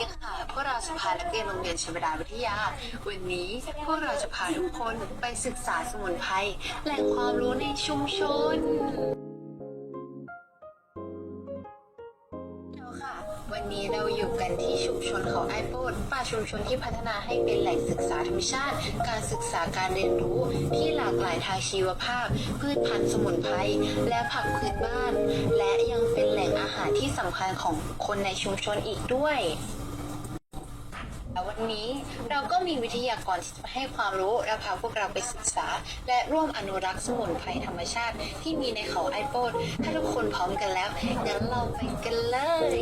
ดีค่ะ พวกเราจะพานักเรียนโรงเรียนชวดาวิทยา วันนี้พวกเราจะพาทุกคนไปศึกษาสมุนไพรแหล่งความรู้ในชุมชนเอาค่ะวันนี้เราอยู่กันที่ชุมชนเขาไอโปดป่าชุมชนที่พัฒนาให้เป็นแหล่งศึกษาธรรมชาติ การศึกษาการเรียนรู้ที่หลากหลายทางชีวภาพ พืชพันธุ์สมุนไพรและผักพื้นบ้าน และยังเป็นแหล่งอาหารที่สำคัญของคนในชุมชนอีกด้วย วันนี้เราก็มีวิทยากรที่จะให้ความรู้และพาพวกเราไปศึกษา และร่วมอนุรักษ์สมุนไพรธรรมชาติ ที่มีในเขาไอโปดถ้าทุกคนพร้อมกันแล้ว งั้นเราไปกันเลย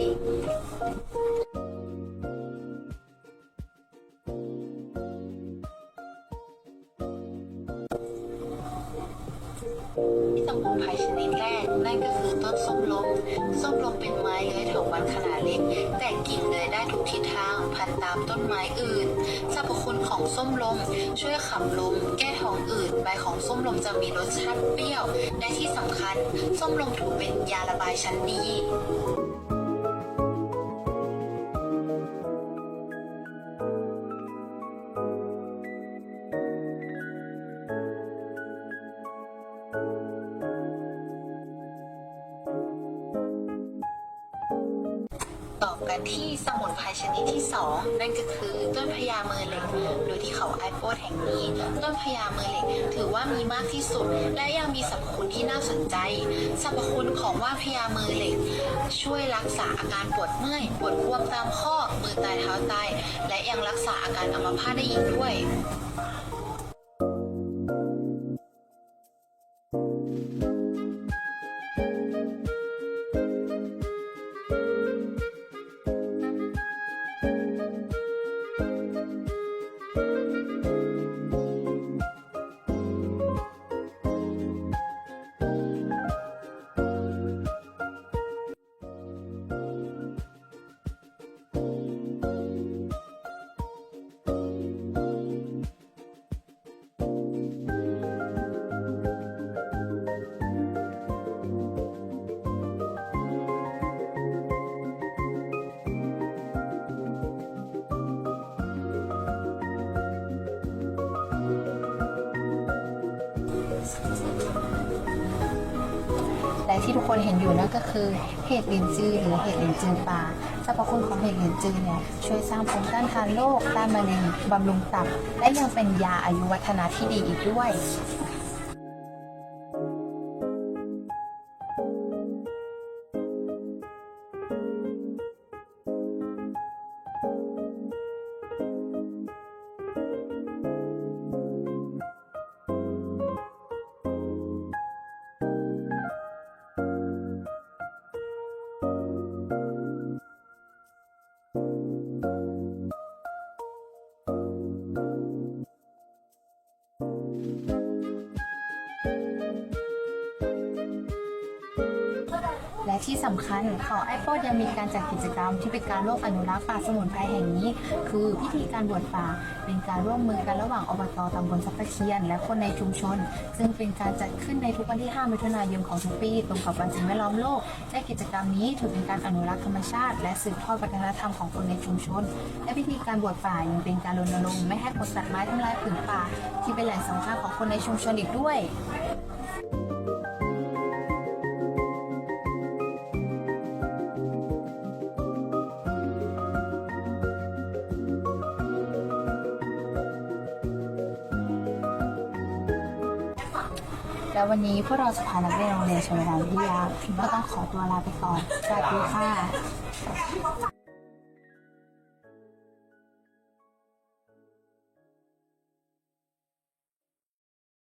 สมุนไพรชนิดแรกนั่นก็คือ ส้มลมเป็นไม้เลื้อยเถาวัลย์ขนาดเล็ก แต่กิ่งเลื้อยได้ทุกทิศทาง พันตามต้นไม้อื่นสรรพคุณของส้มลม ช่วยขับลม แก้ท้องอืดใบของส้มลมจะมีรสชาติเปรี้ยว และที่สำคัญ ส้มลมถือเป็นยาระบายชั้นดี ต่อกันที่สมุนไพรชนิดที่ 2 นั่นก็คือต้นพญาเมอเหล็ก โดยที่เขาไอโปดแห่งนี้ ต้นพญาเมอเหล็ก ถือว่ามีมากที่สุด และยังมีสรรพคุณที่น่าสนใจ สรรพคุณของว่านพญาเมอเหล็ก ช่วยรักษาอาการปวดเมื่อย ปวดบวมตามข้อมือตายเท้าตายและยังรักษาอาการอัมพาตได้อีกด้วย ที่ทุกคนเห็นอยู่นั่นก็คือเห็ดลินจือหรือเห็ดลินจือป่าสรรพคุณของเห็ดลินจือเนี่ยช่วยสร้างภูมิต้านทานโรคต้านมะเร็งบำรุงตับ และยังเป็นยาอายุวัฒนะที่ดีอีกด้วย และที่สำคัญเขาไอโปดยังมีการจัดกิจกรรมที่เป็นการร่วมอนุรักษ์ป่าสมุนไพรแห่งนี้ คือพิธีการบวชป่า เป็นการร่วมมือกันระหว่างอบตตำบลสัพพะเคียน และคนในชุมชน ซึ่งเป็นการจัดขึ้นในทุกวันที่ 5 มิถุนายนของทุกปี ตรงกับวันสิ่งแวดล้อมโลกและกิจกรรมนี้ถือเป็นการอนุรักษ์ธรรมชาติ และสืบทอดวัฒนธรรมของคนในชุมชน และพิธีการบวชป่ายังเป็นการรณรงค์ไม่ให้คนตัดไม้ทำลายผืนป่า ที่เป็นแหล่งสำคัญของคนในชุมชนอีกด้วย แล้ววันนี้พวกเราสภานักเรียนโรงเรียนชวดาวิทยาก็ต้องขอตัวลาไปก่อนสวัสดีค่ะ